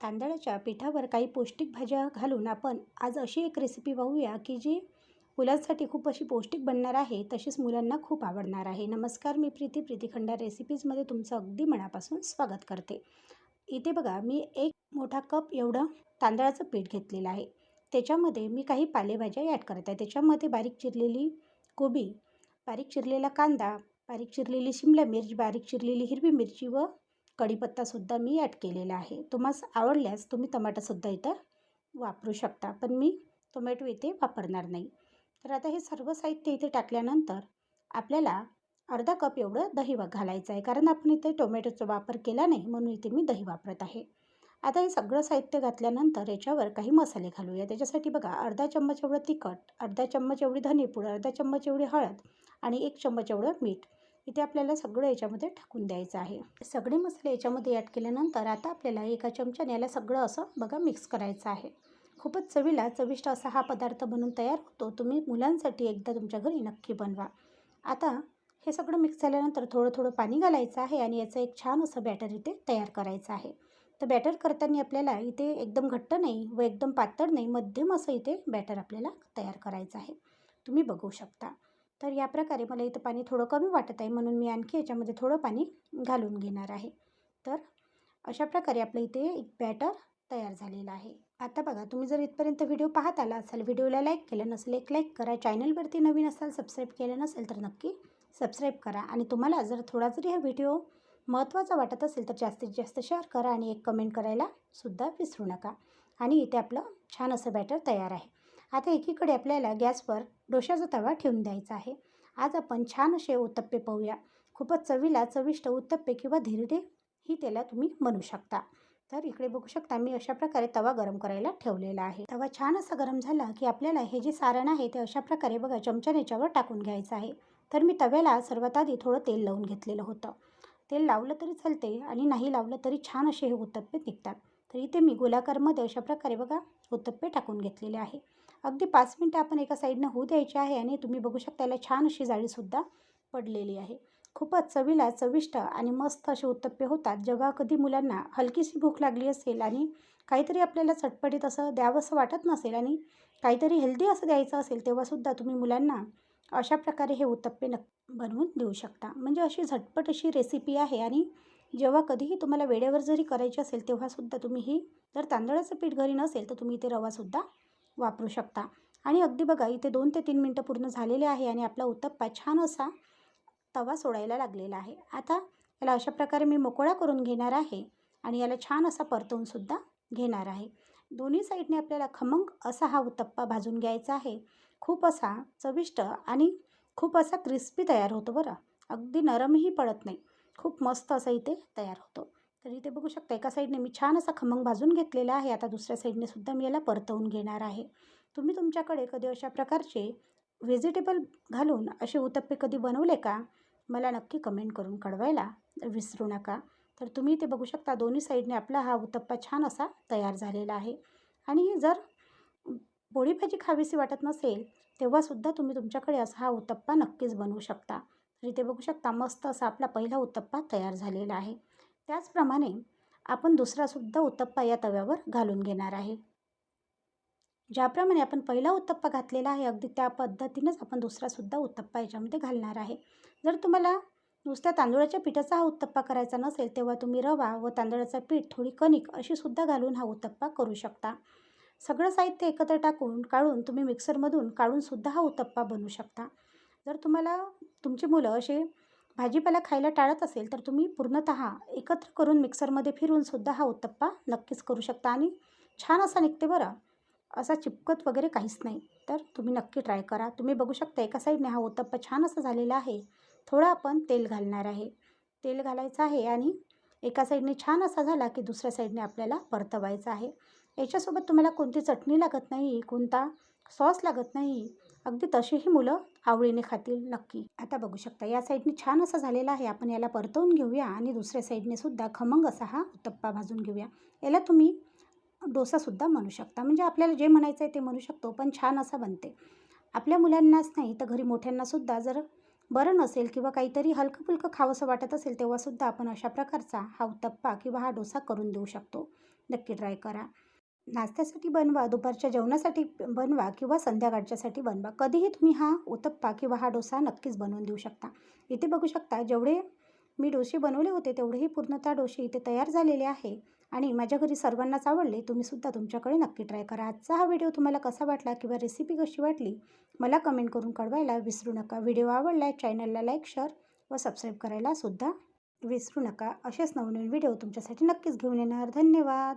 तांदळाच्या पिठावर काही पौष्टिक भाज्या घालून आपण आज अशी एक रेसिपी पाहूया की जी मुलांसाठी खूप अशी पौष्टिक बनणार आहे तशीच मुलांना खूप आवडणार आहे. नमस्कार मी प्रीती. प्रीती खंडार रेसिपीजमध्ये तुमचं अगदी मनापासून स्वागत करते. इथे बघा मी एक मोठा कप एवढं तांदळाचं पीठ घेतलेलं आहे. त्याच्यामध्ये मी काही पालेभाज्या ॲड करत आहे. त्याच्यामध्ये बारीक चिरलेली कोबी बारीक चिरलेला कांदा बारीक चिरलेली शिमला मिरची बारीक चिरलेली हिरवी मिरची व कढीपत्तासुद्धा मी ॲड केलेला आहे. तुम्हाला आवडल्यास तुम्ही टमाटासुद्धा इथं वापरू शकता. पण मी टोमॅटो इथे वापरणार नाही. तर आता हे सर्व साहित्य इथे टाकल्यानंतर आपल्याला अर्धा कप एवढं दही घालायचं आहे. कारण आपण इथे टोमॅटोचा वापर केला नाही म्हणून इथे मी दही वापरत आहे. आता हे सगळं साहित्य घातल्यानंतर याच्यावर काही मसाले घालूया. त्याच्यासाठी बघा अर्धा चम्मच एवढं तिखट अर्धा चम्मच एवढी धनेपूड अर्धा चम्मच एवढी हळद आणि एक चम्मच एवढं मीठ. इथे आपल्याला सगळं याच्यामध्ये टाकून द्यायचं आहे. सगळे मसाले याच्यामध्ये ॲड केल्यानंतर आता आपल्याला एका चमच्याने याला सगळं असं बघा मिक्स करायचं आहे. खूपच चवीला चविष्ट असा हा पदार्थ बनून तयार होतो. तुम्ही मुलांसाठी एकदा तुमच्या घरी नक्की बनवा. आता हे सगळं मिक्स झाल्यानंतर थोडं थोडं पाणी घालायचं आहे आणि याचं एक छान असं बॅटर इथे तयार करायचं आहे. तर बॅटर करताना आपल्याला इथे एकदम घट्ट नाही व एकदम पातळ नाही मध्यम असं इथे बॅटर आपल्याला तयार करायचं आहे. तुम्ही बघू शकता. तर या प्रकारे मला इथं पाणी थोडं कमी वाटत आहे. म्हणून मी आणखी याच्यामध्ये थोडं पाणी घालून घेणार आहे. तर अशा प्रकारे आपलं इथे एक बॅटर तयार झालेला आहे. आता बघा तुम्ही जर इथपर्यंत व्हिडिओ पाहत आला असाल व्हिडिओला लाईक केलं नसेल एक लाईक करा. चॅनलवरती नवीन असाल सबस्क्राईब केलं नसेल तर नक्की सबस्क्राईब करा. आणि तुम्हाला जर थोडा जरी हा व्हिडिओ महत्त्वाचा वाटत असेल तर जास्तीत जास्त शेअर करा आणि एक कमेंट करायला सुद्धा विसरू नका. आणि इथे आपलं छान असं बॅटर तयार आहे. आता एकीकडे आपल्याला गॅसवर डोशाचा तवा ठेवून द्यायचा आहे. आज आपण छान असे उत्तप्पे पाहूया. खूपच चवीला चविष्ट उत्तप्पे किंवा धिरडे ही त्याला तुम्ही बनवू शकता. तर इकडे बघू शकता मी अशा प्रकारे तवा गरम करायला ठेवलेला आहे. तवा छान असा गरम झाला की आपल्याला हे जे सारण आहे ते अशा प्रकारे बघा चमच्याने याच्यावर टाकून घ्यायचं आहे. तर मी तव्याला सर्वात आधी थोडं तेल लावून घेतलेलं होतं. तेल लावलं तरी चालते आणि नाही लावलं तरी छान असे हे उत्तप्पे निघतात. तर इथे मी गोलाकारमध्ये अशा प्रकारे बघा उत्तप्पे टाकून घेतलेले आहे. अगदी पाच मिनटं आपण एका साईडनं होऊ द्यायचे आहे आणि तुम्ही बघू शकता याला छान अशी जाळीसुद्धा पडलेली आहे. खूपच चवीला चविष्ट आणि मस्त असे उत्तप्पे होतात. जेव्हा कधी मुलांना हलकीशी भूक लागली असेल आणि काहीतरी आपल्याला चटपटीत असं द्यावंसं वाटत नसेल आणि काहीतरी हेल्दी असं द्यायचं असेल तेव्हासुद्धा तुम्ही मुलांना अशा प्रकारे हे उत्तप्पे नक बनवून देऊ शकता. म्हणजे अशी झटपट अशी रेसिपी आहे आणि जेव्हा कधीही तुम्हाला वेळेवर जरी करायची असेल तेव्हासुद्धा तुम्ही ही जर तांदळाचं पीठ घरी नसेल तर तुम्ही इथे रवासुद्धा वापरू शकता. आणि अगदी बघा इथे दोन ते तीन मिनटं पूर्ण झालेले आहे आणि आपला उत्तप्पा छान असा तवा सोडायला लागलेला आहे. आता याला अशा प्रकारे मी मोकळा करून घेणार आहे आणि याला छान असा परतवूनसुद्धा घेणार आहे. दोन्ही साईडने आपल्याला खमंग असा हा उत्तप्पा भाजून घ्यायचा आहे. खूप असा चविष्ट आणि खूप असा क्रिस्पी तयार होतो बरं. अगदी नरमही पडत नाही. खूप मस्त असा इथे तयार होतो. तर इथे बघू शकता एका साईडने मी छान असा खमंग भाजून घेतलेला आहे. आता दुसऱ्या साईडने सुद्धा मी याला परतवून घेणार आहे. तुम्ही तुमच्याकडे कधी अशा प्रकारचे व्हेजिटेबल घालून असे उत्तप्पे कधी बनवले का? मला नक्की कमेंट करून कळवायला विसरू नका. तर तुम्ही ते बघू शकता दोन्ही साईडने आपला हा उत्तप्पा छान असा तयार झालेला आहे. आणि जर पोळी भाजी खावीशी वाटत नसेल तेव्हासुद्धा तुम्ही तुमच्याकडे असा हा उत्तप्पा नक्कीच बनवू शकता. तर इथे बघू शकता मस्त असा आपला पहिला उत्तप्पा तयार झालेला आहे. त्याचप्रमाणे आपण दुसरासुद्धा उत्तप्पा या तव्यावर घालून घेणार आहे. ज्याप्रमाणे आपण पहिला उत्तप्पा घातलेला आहे अगदी त्या पद्धतीनेच आपण दुसरासुद्धा उत्तप्पा याच्यामध्ये घालणार आहे. जर तुम्हाला नुसत्या तांदूळाच्या पिठाचा हा उत्तप्पा करायचा नसेल तेव्हा तुम्ही रवा व तांदळाचा पीठ थोडी कणिक अशी सुद्धा घालून हा उत्तप्पा करू शकता. सगळं साहित्य एकत्र टाकून काढून तुम्ही मिक्सरमधून काढूनसुद्धा हा उत्तप्पा बनवू शकता. जर तुम्हाला तुमची मुलं असे भाजीपाला खायला टाळत असेल तर तुम्ही पूर्णतः एकत्र करून मिक्सरमध्ये फिरूनसुद्धा हा उत्तप्पा नक्कीच करू शकता आणि छान असा निघते बरं. असा चिपकत वगैरे काहीच नाही. तर तुम्ही नक्की ट्राय करा. तुम्ही बघू शकता एका साईडने हा उत्तप्पा छान असा झालेला आहे. थोडं आपण तेल घालणार आहे. तेल घालायचं आहे आणि एका साईडने छान असा झाला की दुसऱ्या साईडने आपल्याला परतवायचा आहे. याच्यासोबत तुम्हाला कोणती चटणी लागत नाही कोणता सॉस लागत नाही अगदी तशीही मुलं आवडीने खातील नक्की. आता बघू शकता या साईडने छान असा झालेला आहे. आपण याला परतवून घेऊया आणि दुसऱ्या साईडने सुद्धा खमंग असा हा उत्तप्पा भाजून घेऊया. याला तुम्ही डोसासुद्धा म्हणू शकता. म्हणजे आपल्याला जे म्हणायचं आहे ते म्हणू शकतो पण छान असा बनते. आपल्या मुलांनाच नाही तर घरी मोठ्यांनासुद्धा जर बरं नसेल किंवा काहीतरी हलकं फुलकं खावंसं वाटत असेल तेव्हासुद्धा आपण अशा प्रकारचा हा उत्तप्पा किंवा हा डोसा करून देऊ शकतो. नक्की ट्राय करा. नाश्त्यासाठी बनवा दुपारच्या जेवणासाठी बनवा किंवा संध्याकाळच्यासाठी बनवा. कधीही तुम्ही हा उत्तप्पा किंवा हा डोसा नक्कीच बनवून देऊ शकता. इथे बघू शकता जेवढे मी डोसे बनवले होते तेवढेही पूर्णतः डोसे इथे तयार झालेले आहे. आणि माझ्या घरी सर्वांनाच आवडले तुम्हीसुद्धा तुमच्याकडे नक्की ट्राय करा. आजचा हा व्हिडिओ तुम्हाला कसा वाटला किंवा रेसिपी कशी वाटली मला कमेंट करून कळवायला विसरू नका. व्हिडिओ आवडला चॅनलला लाईक शेअर व सबस्क्राईब करायला सुद्धा विसरू नका. असेच नवनवीन व्हिडिओ तुमच्यासाठी नक्कीच घेऊन येणार. धन्यवाद!